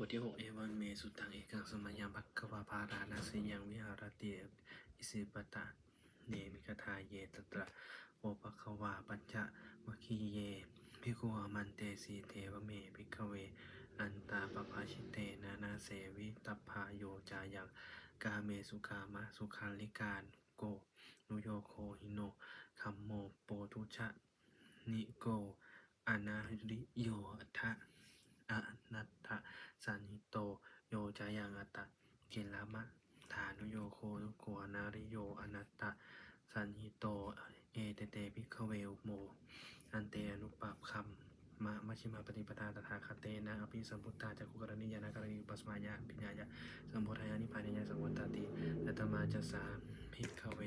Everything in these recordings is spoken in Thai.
บทที่หกเอวันเมสุตังเอกังสมัยยังภักวาภารานาสยังวิหารเติอิสิปตะเนมิกทาเยตตระโอภัควาปัญจวคีเยภิโกอามันเตสีเทวเมภิกเว อันตาปภาชิเตนานาเสวิตัพาโยจายังกาเมสุกามะสุขันลิการโกนุโยโคหิโนคัมโมโปทุชะนิโกอนาริโยอัฏฐะ อนัตถสันหิโต โยจายังอัตตะกิลามะฐานุโยโคทุโกอนาริโยอนัตตะสันหิโต เอเตเตพิกขเวอุโม อันเตอนุปปคำมะมัชิมาปฏิปทาตถาคเตนะอภิสัมพุทธาจักขุกรณียานากรณีปัสมายะปิญญายะสัมโพธายานิพานายะสังวัตติยัตมาจะสาพิกขเว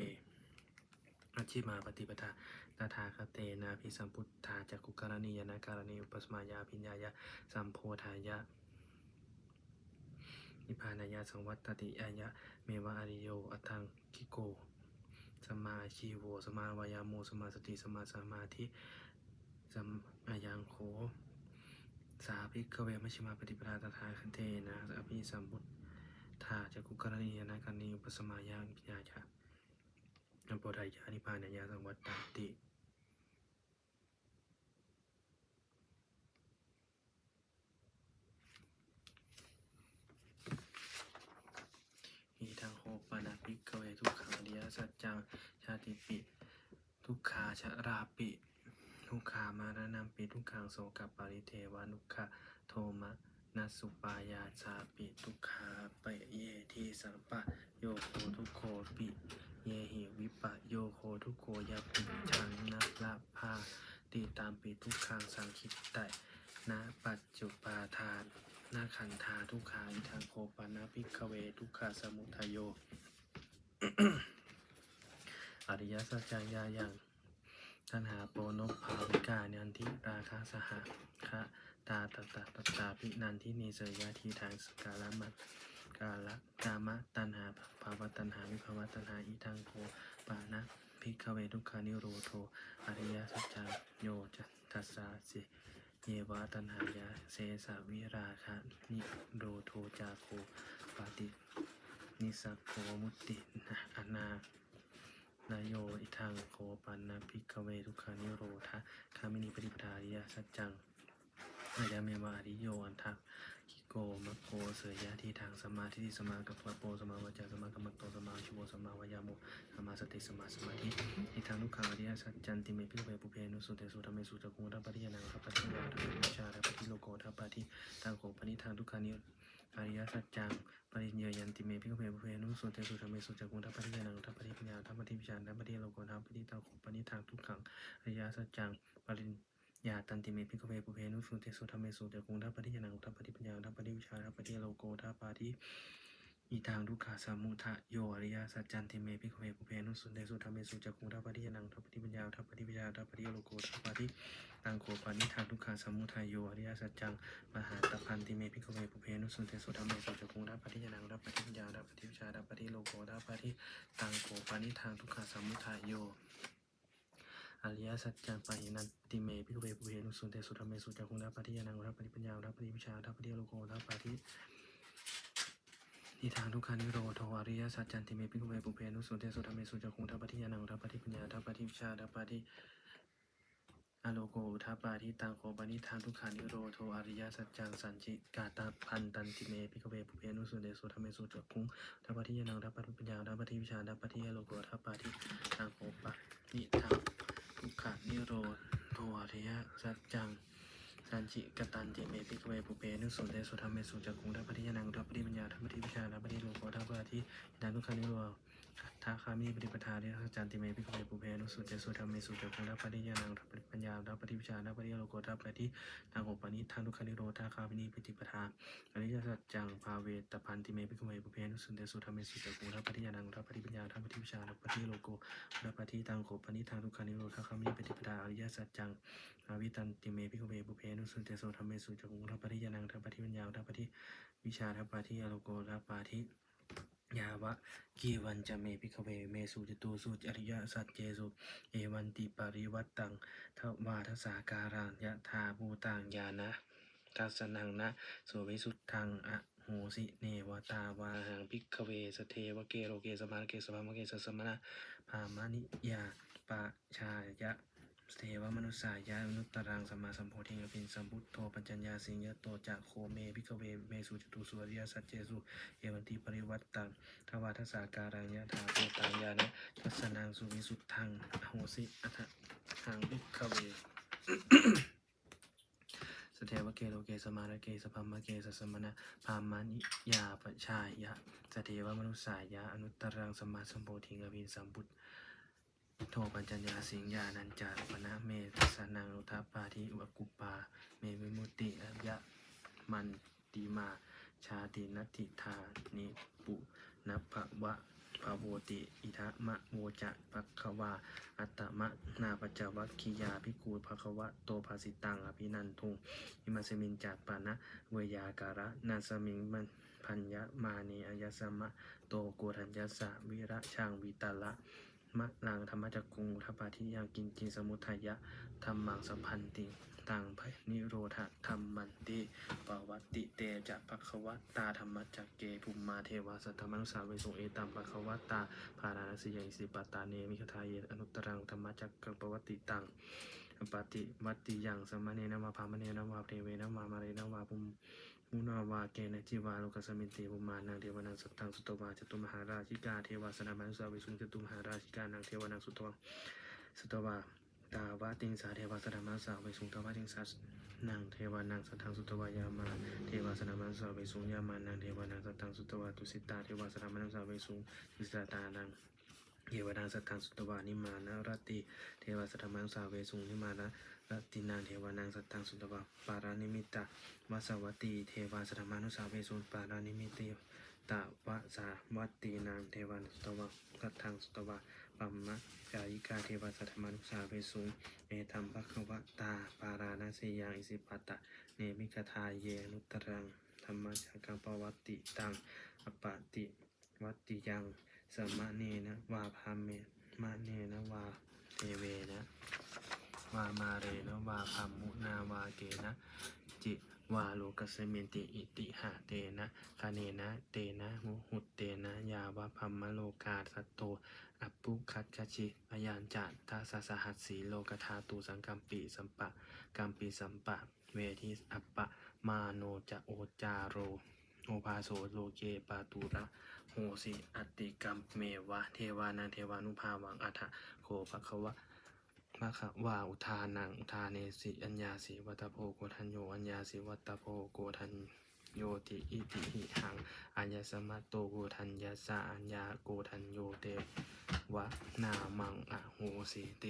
ชิมาปฏิปทาตถาคเตนะพิสัมพุทธาจักุกรณียนาการณีอุปสมายาปิญญายะสัมโพธายะนิพพานายะสังวัตติอายะเมวะอริโยอัตังคิโกสมาชีโวสมาวายาโมสมาสติสมาสมาธิสัมายังโขสาภิกเวมชิมาปฏิปทาตถาคเตนะอภิสัมพุทธาจักุกรณียนาการณีอุปสมายาปิญญายะ นัมโพธายานิพานายาสังวัตติหิทังโหปนาภิกขเวทุกขังอริยสัจจังชาติปิทุกขาชราปิทุกขามารณัมปิทุกขังโสกปาริเทวานุขะโทมะนัสุปายาชาปิทุกขาเปเยทีสัมปะโยโคทุกโคปิ เยหิวิปะ โยโคทุกโคยาปิชังนัละภาติตามปิทุกขังสังคิตไตนะปัจจุปาทานนาขันธาทุกขาอิทังโคปานาภิกเวทุกขาสมุทยโย อริยสัจจายายังตัณหาโปนพภาวิกาเนันทิราคาสหคะตาตตาตตาพินันทิเนเสยยาทีทางสกาลมัตกาละ กามะตัณหาภาวะตัณหาวิภาวะตัณหาอิทังโคปานะภิกขเวทุกขานิโรโทอริยสัจจโยจัตตัสสาสิเยวะตัณหายาเสสะวิราคะนิโรโทจาโคปาตินิสักโคมุตติอนา นายโยอิทังโคปันนาภิกขเวทุกขานิโรธาคามินิปฏิปทาริยสัจจังอายาเมวะอริโยอันทัก โกมะโคเสยยะทีทางสมาทิสมากัปปะโปสมาวจาสมากัมมโตสมาชิโวสมาวายาโมสมาสติสมาสมาธิอิทังทุกขังอริยสัจจันติเมพิเวปุเพนุสุเตสุธรรมเมสุจักุงทัปปะทิยานังทัปปะทิยาทัปปะทิวิชาทัปปะทิโลโกทัปปะทิตังปนิทางทุกขานิอริยสัจจังปริญญายันติเมพิกเวปุเพนุสุเตสุธรรมเมสุจักุงทัปปะทิยานังทัปปะทิปัญญาทัปปะทิวิชาทัปปะทิโลโกทัปปะทิตังโขปนิทางทุกขังอริยสัจจังปริญ ญาตันติเมพิกเวปุเพนุสุเตสุธรรมเมสุจักขุงทัปปะทิยานังทัปปะทิปัญญาทัปปะทิวิชาทัปปะทิโลโกทัปปะทิอีทางทุกขาสมุทะโยอริยสัจจันติเมพิกเวปุเพนุสุเตสุธรรมเมสุจักขุงทัปปะทิยานังทัปปะทิปัญญาทัปปะทิวิชาทัปปะทิโลโกทัปปะทิตังโขปานิทางทุกขาสมุทะโยอริยสัจจังมหาตพันติเมพิกเวปุเพนุสุเตสุธรรมเมสุจักขุงทัปปะทิยานังทัปปะทิปัญญาทัปปะทิวิชาทัปปะทิโลโกทัปปะทิตังโขปานิทางทุกขาสมุทะโย อริยสัจจังปะหินันติเมพิกเวปุเพนุสุนเตสุธรรมเมสุจักขุงทัปฏิยานังทัปฏิปัญญาทัปฏิวิชาทัปฏิโลโกทัปฏินิทางทุกขานิโรธอริยสัจจันติเมพิกเวปุเพนุสุเตสุธรรมเมสุจักขุงทัปปะทิยานังทัปปะทิปัญญาทัปปะทิวิชาทัปปะทิอโลโกทัปปะทิตังโคปนิทางทุกขานิโรธอริยสัจจังสันจิกาตาพันตันติเมพิกเวปุเพนุสุเตสุธรรมเมสุจักขุงทัปปะทิยานังทัปปะทิปัญญาทัปปะทิวิชาทัปปะทิอโลโกทัปปะทิตังโคปะ ทุกขานิโรธอริยะสัจจังสันจิกตันติเมติกเวปุเปนุสุเตสุธรรมเมสุจักขุงทัพปะทิยานังทัพปะทิปัญญาทัพปะทิวิชาทัพปะทิโลโกทัปปะทินันทุกขานิโร ทาคามิปฏิปทาเรสัจจันติเมพิกเวปุเปนุสุเตสุธรรมเมสุเจักขุงทัปปะทิยานังทัปปะทิปัญญาทัปปะทิวิชาทัปปะทิโลโกทัปปะทิทางโอปนิทางทุกขนิโรธาคามินิปฏิปทาอริยสัจจังภาเวตพันติเมพิกเวปุเปนุสุเตสุธรรมเมสุเจักขุงทัปปะทิยานังทัปปะทิปัญญาทัปปะทิวิชาทัปปะทิโลโกทัปปะทิทางโอปนิทางทุกขนิโรธาคามินิปฏิปทาอริยสัจจังอาวิตันติเมพิกเวปุเพนุสุเตโสธรรมเมสุเจักขุงทัปปะทิยานังทัปปะทิปัญญาทัปปะทิวิชาทัปปะทิโลโกทัปปะทิ ยาวะกีวันจะเมพิกเวเมสุจตุสุจริยสัจเจสุเอวันติปริวัตตังทวาทสาการังยะธาภูตังญาณะทัสนังนะสุวิสุทธังอะโหสิเนวตาวาหังพิกเวสเทวเกโรเกสมาเกสภามเกสสมนะพามานิยาปะชายะ สเทวมนุสสายะมนุตตรังสมมาสัมโพธิงอภินสัมพุทโธปัญญญาสิงยโตจะโคเมพิกเวเมสุจตุสุริยสัจเจสุเอวันติปริวัตตังทวาทสาการังยะถาโพตังยานะทัสนังสุวิสุทธังอโหสิอัตหังพิกเวสเทวเกโลเกสมาระเกสพัมมะเกสสมณะพามานิยาปชายะสเทวมนุสสายะอนุตตรังสมมาสัมโพธิงอภิสัมพุท โทปัญจญญาสิงญานันจาปนะเมทัสนังอุทาปาทิวกุปปา เมวิมุติอายะมันติมา ชาตินัตถิธานิปุนัพพะวะภาโวติอิทะมะโวจะปัคควา อัตมะนาปจวัคคียาภิกขุภควะโตภาสิตังอภินันทุงอิมาสมินจัตปานะเวยาการะนาสมิงมันพัญญมาเนอายสมะโตโกรัญญสะวิระช่างวิตาละ มะลังธรรมจักกุงทัปปาทิยังกินจิสมุทัยะธรรมังสัมพันติตังพนิโรธธรรมันติปวัตติเตจะภควะตาธรรมจักเกภุมมาเทวาสัทธมังสาเวสุเอตัมภควะตาภาราสียังสิปตาเนมิคทายเยอนุตรังธรรมจักกังปวัตติตังปติวัติยังสมณเนนวาพามเนนวาเทเวนวามาเรนวาภุม มุนาวาเกณจิวาโลกสมินติภุมานังเทวานังสัตตังสุตวาจตุมหาราชิกาเทวาสนามังสาวิสุงจตุมหาราชิกานังเทวานังสุตวังสุตวาตาวาติงสาเทวาสนามังสาวิสุงตาวาติงสานังเทวานังสัตตังสุตวายามาเทวาสนามังสาวิสุงยามานังเทวานังสัตตังสุตวาตุสิตาเทวาสนามังสาวิสุงตุสิตานัง เยวดังสัตตังสุตวานิมานะรติ เทวสัตมังสาเวสุงนิมานะรตินางเทวานังสัตตังสุตวาปารานิมิตะวสวัตติเทวาสัตมานุสาเวสุปารานิมิติตะวะสาวัตตินางเทวาสุตวาสัตตังสุตวาปัมมะจายิกาเทวาสัตมานุสาเวสุงเอตัมภควตาปาราณสียังอิสิปตะเนมิกทาเยนุตรังธรรมจักังปวัตติตังอปปติวัตติยัง สมะเนนะวาพามเมมะเนนะวาเทเวนะวามาเรนะวาพัมมุนาวาเกนะ จิวาโลกัสเมนติอิติหะเตนะคาเนนะเตนะมุหุตเตนะยาวะพัมมะโลกาสัตโตอัปปุคัตคชิพยานจัตทัสสะหัสสีโลกธาตุสังกัมปีสัมปะกัมปีสัมปะ เวทิอัปปะมาโนจะโอจาโรโอ ภาโสโลเกปาตุระโหสิอัติกัมเมวะ เทวานังเทวานุภาวังอัฏฐโคภควะมะขะวาอุทานังอุทาเนสิอัญญาสิวัตโพโกทันโยอัญญาสิวัตโพโกทันโยติอิติหิหังอัญญสมัตโตโกทันยาสะอัญญาโกทันโยเตวะนามังอะโหสิเต